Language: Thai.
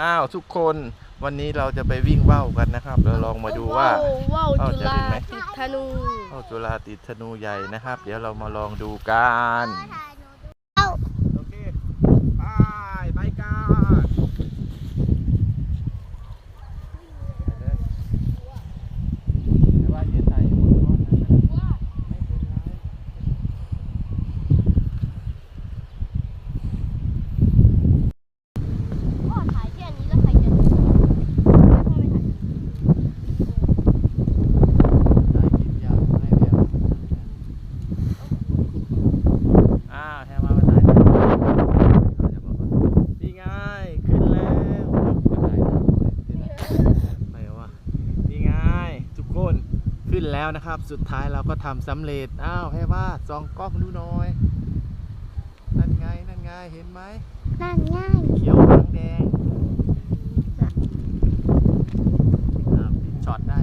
อ้าวทุกคนวันนี้เราจะไปวิ่งว่าวกันนะครับเราลองมาดูว่าว่าวเอ้าจุจะฬาถึงไหมติดธนูว่าวจุฬาติดธนูใหญ่นะครับ เดี๋ยวเรามาลองดูกันโอึ้นแล้วนะครับ สุดท้ายเราก็ทำสำเร็จ อ้าวให้ว่าสองกล้องดูหน่อย นั่นไง นั่นไง เห็นไหม นั่นไงเขียวหางแดงอะปิดช็อตได้